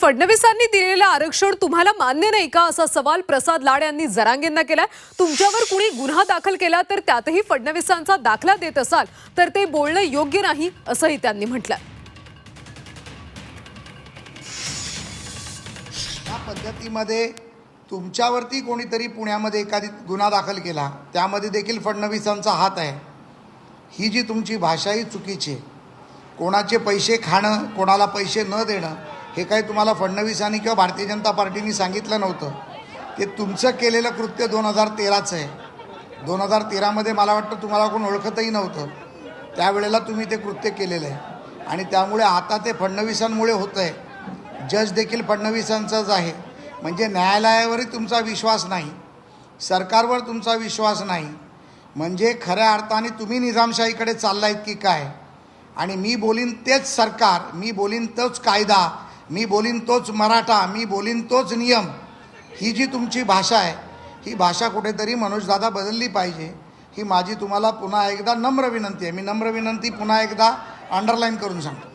फडणवीसांनी दिलेलं आरक्षण तुम्हाला मान्य नाही का? असा सवाल प्रसाद लाड यांनी जरांगेंना केलाय. तुमच्यावर कुणी गुन्हा दाखल केला तर त्यातही फडणवीसांचा दाखला देत असाल तर ते बोलणं योग्य नाही असंही त्यांनी म्हटलं या पद्धतीमध्ये तुमच्यावरती कोणीतरी पुण्यामध्ये एखादी गुन्हा दाखल केला त्यामध्ये देखील फडणवीसांचा हात आहे. ही जी तुमची भाषा ही चुकीची आहे. कोणाचे पैसे खाणं कोणाला पैसे न देणं हे काही तुम्हाला फडणवीसांनी किंवा भारतीय जनता पार्टीने सांगितलं नव्हतं. ते तुमचं केलेलं कृत्य दोन हजार तेराचं आहे. दोन हजार तेरामध्ये मला वाटतं तुम्हाला कोण ओळखतही नव्हतं. त्यावेळेला तुम्ही ते कृत्य केलेलं आहे. आणि त्यामुळे आता ते फडणवीसांमुळे होतं आहे जज देखील फडणवीसांचाच आहे. म्हणजे न्यायालयावरही तुमचा विश्वास नाही. सरकारवर तुमचा विश्वास नाही. म्हणजे खऱ्या अर्थाने तुम्ही निजामशाहीकडे चाललायत की काय? आणि मी बोलीन तेच सरकार मी बोलीन तोच कायदा मी बोलीन तोच मराठा मी बोलीन तोच नियम. ही जी तुमची भाषा आहे ही भाषा कुठेतरी मनोजदादा बदलली पाहिजे. ही माझी तुम्हाला पुन्हा एकदा नम्र विनंती आहे. मी नम्र विनंती पुन्हा एकदा अंडरलाईन करून सांगतो.